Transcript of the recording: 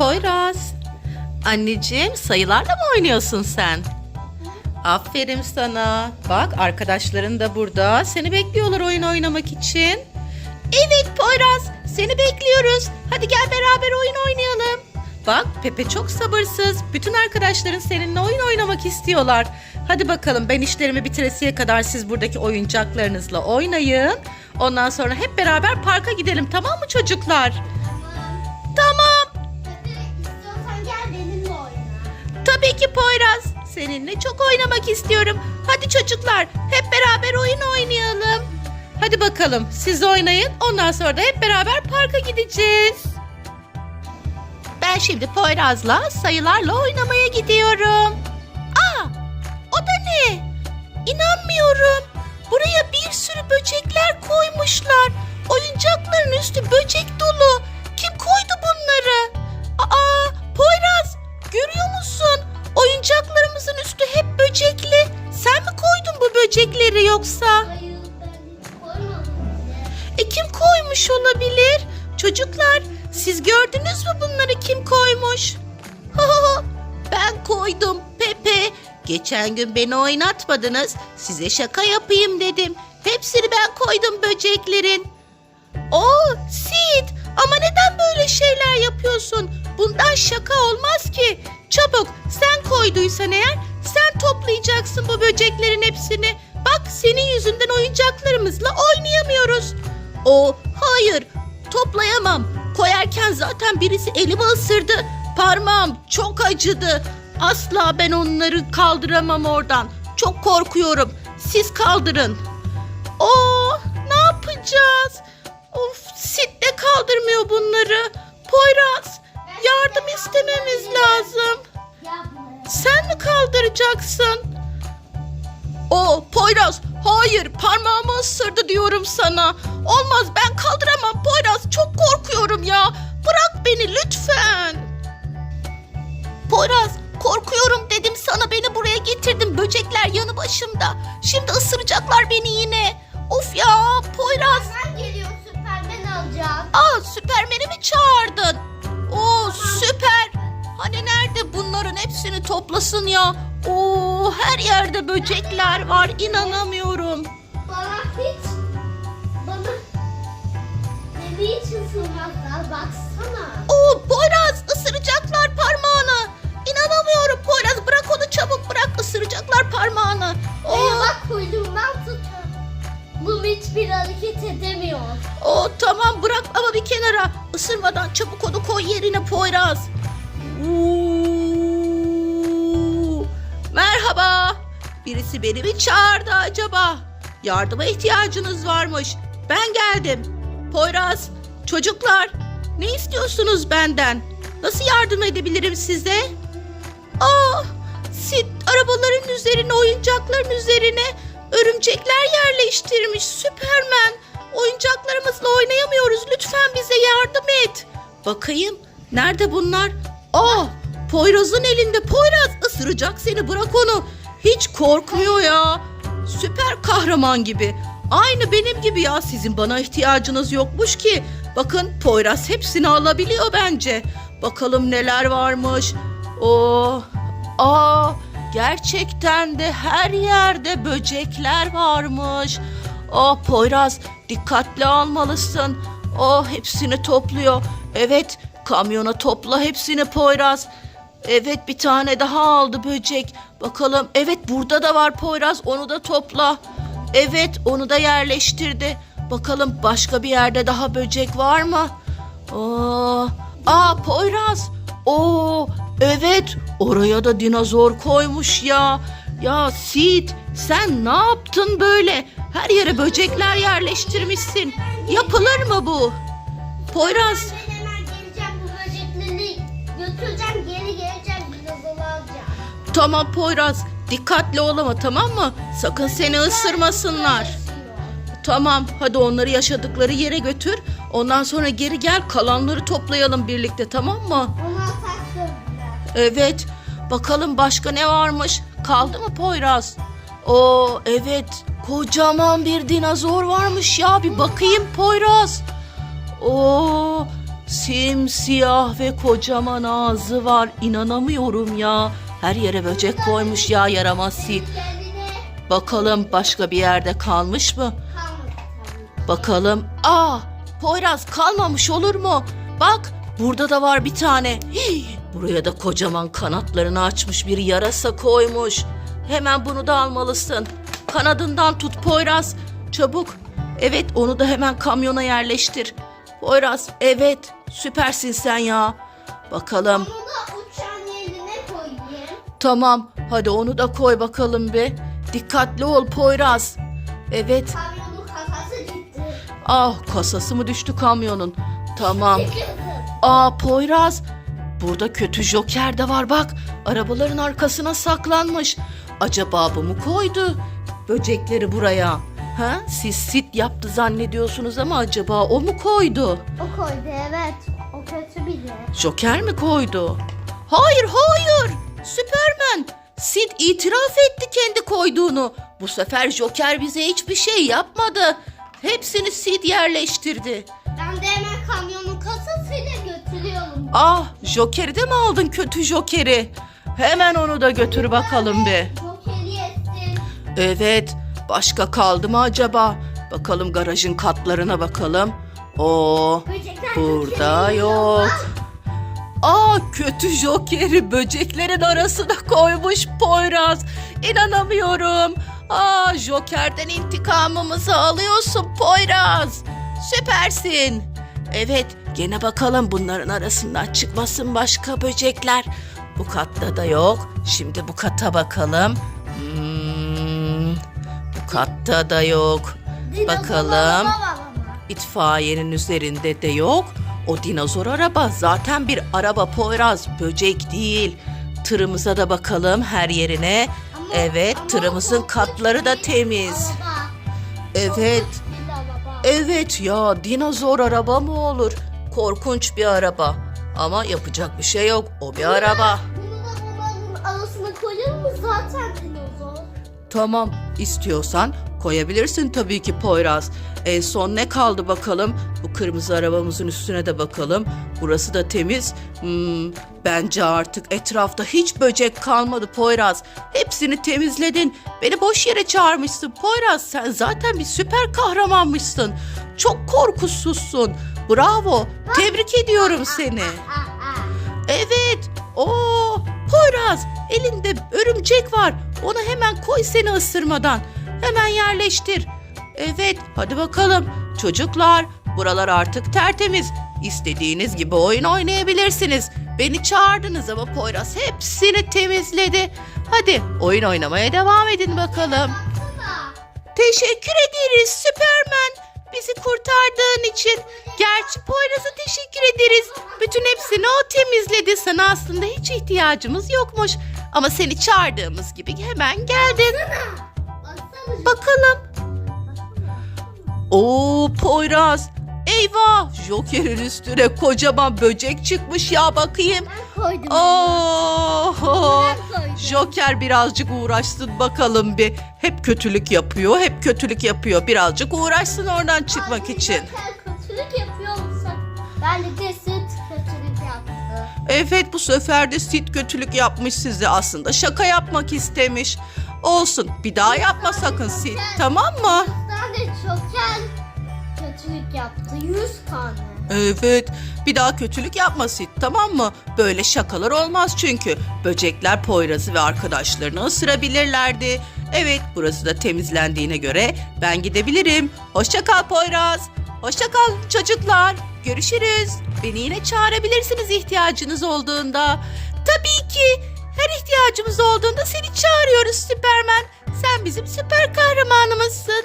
Poyraz. Anneciğim sayılarla mı oynuyorsun sen? Aferin sana. Bak arkadaşların da burada. Seni bekliyorlar oyun oynamak için. Evet Poyraz seni bekliyoruz. Hadi gel beraber oyun oynayalım. Bak Pepe çok sabırsız. Bütün arkadaşların seninle oyun oynamak istiyorlar. Hadi bakalım ben işlerimi bitiresiye kadar siz buradaki oyuncaklarınızla oynayın. Ondan sonra hep beraber parka gidelim tamam mı çocuklar? Tabii ki Poyraz. Seninle çok oynamak istiyorum. Hadi çocuklar hep beraber oyun oynayalım. Hadi bakalım siz oynayın. Ondan sonra da hep beraber parka gideceğiz. Ben şimdi Poyraz'la sayılarla oynamaya gidiyorum. Aa, o da ne? İnanmıyorum. Buraya bir sürü böcekler koymuşlar. Oyuncakların üstü böcek dolu. Koymuş olabilir? Çocuklar siz gördünüz mü bunları kim koymuş? ben koydum Pepe. Geçen gün beni oynatmadınız. Size şaka yapayım dedim. Hepsini ben koydum böceklerin. Oo Sid ama neden böyle şeyler yapıyorsun? Bundan şaka olmaz ki. Çabuk sen koyduysan eğer sen toplayacaksın bu böceklerin hepsini. Bak senin yüzünden oyuncaklarımızla oynayamıyoruz. O hayır toplayamam. Koyarken zaten birisi elimi ısırdı. Parmağım çok acıdı. Asla ben onları kaldıramam oradan. Çok korkuyorum. Siz kaldırın. Oo, ne yapacağız? Of, Sid de kaldırmıyor bunları. Poyraz, yardım istememiz lazım. Sen mi kaldıracaksın? O Poyraz, hayır parmağımı ısırdı diyorum sana. Olmaz ben kaldıramam Poyraz, çok korkuyorum ya. Bırak beni lütfen. Poyraz, korkuyorum dedim sana beni buraya getirdin. Böcekler yanı başımda. Şimdi ısıracaklar beni yine. Of ya Poyraz. Sen geliyor Süpermen alacağım. Aa Süpermen'i mi çağırdın? Süper. Hani nerede bunların hepsini toplasın ya? Oo her yerde böcekler var. inanamıyorum. Bana hiç bana beni hiç ısırmazlar baksana. Oo Poyraz ısıracaklar parmağını. İnanamıyorum Poyraz bırak onu çabuk bırak ısıracaklar parmağını. Oo. Oo, bak kuyruğundan tut. Bu hiçbir hareket edemiyor. oo tamam bırak ama bir kenara. Isırmadan çabuk onu koy yerine Poyraz. Merhaba. Birisi beni mi çağırdı acaba? Yardıma ihtiyacınız varmış. Ben geldim. Poyraz, çocuklar ne istiyorsunuz benden? Nasıl yardım edebilirim size? Aa, Sid arabaların üzerine, oyuncakların üzerine örümcekler yerleştirmiş. Süpermen. Oyuncaklarımızla oynayamıyoruz. Lütfen bize yardım et. Bakayım. Nerede bunlar? Aa, Poyraz'ın elinde. Poyraz ısıracak seni. Bırak onu. Hiç korkmuyor ya. Süper kahraman gibi. Aynı benim gibi ya. Sizin bana ihtiyacınız yokmuş ki. Bakın Poyraz hepsini alabiliyor bence. Bakalım neler varmış. Oo, aa, gerçekten de her yerde böcekler varmış. Oh Poyraz dikkatli almalısın. Oh hepsini topluyor. Evet kamyona topla hepsini Poyraz. Evet bir tane daha aldı böcek. Bakalım evet burada da var Poyraz onu da topla. Evet onu da yerleştirdi. Bakalım başka bir yerde daha böcek var mı? Aa, aa Poyraz. Oo evet oraya da dinozor koymuş ya. Ya Sid sen ne yaptın böyle? Her yere böcekler yerleştirmişsin. Yapılır mı bu? Poyraz tamam Poyraz dikkatli ol ama tamam mı? Sakın seni ısırmasınlar. Tamam hadi onları yaşadıkları yere götür. Ondan sonra geri gel kalanları toplayalım birlikte tamam mı? Evet. Bakalım başka ne varmış? Kaldı mı Poyraz? Oo evet. Kocaman bir dinozor varmış ya. Bir bakayım Poyraz. Oo Simsiyah ve kocaman ağzı var. İnanamıyorum ya. Her yere böcek koymuş ya yaramaz Sid. Bakalım başka bir yerde kalmış mı? Bakalım. Aa, Poyraz kalmamış olur mu? Bak, burada da var bir tane. Hii, buraya da kocaman kanatlarını açmış bir yarasa koymuş. Hemen bunu da almalısın. Kanadından tut Poyraz. Çabuk. Evet, onu da hemen kamyona yerleştir. Poyraz, evet. Süpersin sen ya. Bakalım. Tamam. Hadi onu da koy bakalım bir. Dikkatli ol Poyraz. Evet. Kamyonun kafası gitti. Ah kasası mı düştü kamyonun? Tamam. Aa Poyraz. Burada kötü joker de var bak. Arabaların arkasına saklanmış. Acaba bu mu koydu? Böcekleri buraya. Ha? Siz sit yaptı zannediyorsunuz ama acaba o mu koydu? O koydu evet. O kötü biri. Joker mi koydu? Hayır hayır. Süpermen. Sid itiraf etti kendi koyduğunu. Bu sefer Joker bize hiçbir şey yapmadı. Hepsini Sid yerleştirdi. Ben de hemen kamyonun kasasıyla götürüyorum. Ah, Joker'i de mi aldın kötü Joker'i? Hemen onu da götür bakalım bir. Jokeri yesin. Evet, başka kaldı mı acaba? Bakalım garajın katlarına bakalım. Oo, Böcekler burada Jokeri yok. Aa, kötü Joker'i böceklerin arasına koymuş Poyraz. İnanamıyorum. Aa, Joker'den intikamımızı alıyorsun Poyraz. Süpersin. Evet, gene bakalım bunların arasından çıkmasın başka böcekler. Bu katta da yok. Şimdi bu kata bakalım. Hmm, bu katta da yok. Bakalım. İtfaiyenin üzerinde de yok. O dinozor araba zaten bir araba Poyraz, böcek değil. Tırımıza da bakalım her yerine. Ama- evet, ama tırımızın katları da temiz. Evet, evet ya dinozor araba mı olur? Korkunç bir araba. Ama yapacak bir şey yok. O bir araba. Bunu da bunların arasına koyar mı zaten dinozor? Tamam, istiyorsan koyabilirsin tabii ki Poyraz. En son ne kaldı bakalım? Bu kırmızı arabamızın üstüne de bakalım. Burası da temiz. Hmm, bence artık etrafta hiç böcek kalmadı Poyraz. Hepsini temizledin. Beni boş yere çağırmışsın Poyraz. Sen zaten bir süper kahramanmışsın. Çok korkusuzsun. Bravo. Tebrik ediyorum seni. Evet. Oo, Poyraz elinde örümcek var. Onu hemen koy seni ısırmadan. Hemen yerleştir. Evet hadi bakalım. Çocuklar buralar artık tertemiz. İstediğiniz gibi oyun oynayabilirsiniz. Beni çağırdınız ama Poyraz hepsini temizledi. Hadi oyun oynamaya devam edin bakalım. Teşekkür ederiz Süpermen. Bizi kurtardığın için. Gerçi Poyraz'a teşekkür ederiz. Bütün hepsini o temizledi. Sana aslında hiç ihtiyacımız yokmuş. Ama seni çağırdığımız gibi hemen geldin. Bakalım. Oo Poyraz. Eyvah. Joker'in üstüne kocaman böcek çıkmış ya bakayım. Ben koydum. Oo. Joker birazcık uğraşsın bakalım bir. Hep kötülük yapıyor, hep kötülük yapıyor. Birazcık uğraşsın oradan çıkmak için. Joker? Ben de kesin kötülük yaptı. Evet bu sefer de Sid kötülük yapmış size. Aslında şaka yapmak istemiş. Olsun bir daha yapma sakın Sid tamam mı? Ben de Joker kötülük yaptı. Yüz tane. Evet bir daha kötülük yapma Sid tamam mı? Böyle şakalar olmaz çünkü. Böcekler Poyraz'ı ve arkadaşlarını ısırabilirlerdi. Evet burası da temizlendiğine göre ben gidebilirim. Hoşça kal Poyraz. Hoşça kal çocuklar. Görüşürüz. Beni yine çağırabilirsiniz ihtiyacınız olduğunda. Tabii ki. Her ihtiyacımız olduğunda seni çağırıyoruz Süpermen. Sen bizim süper kahramanımızsın.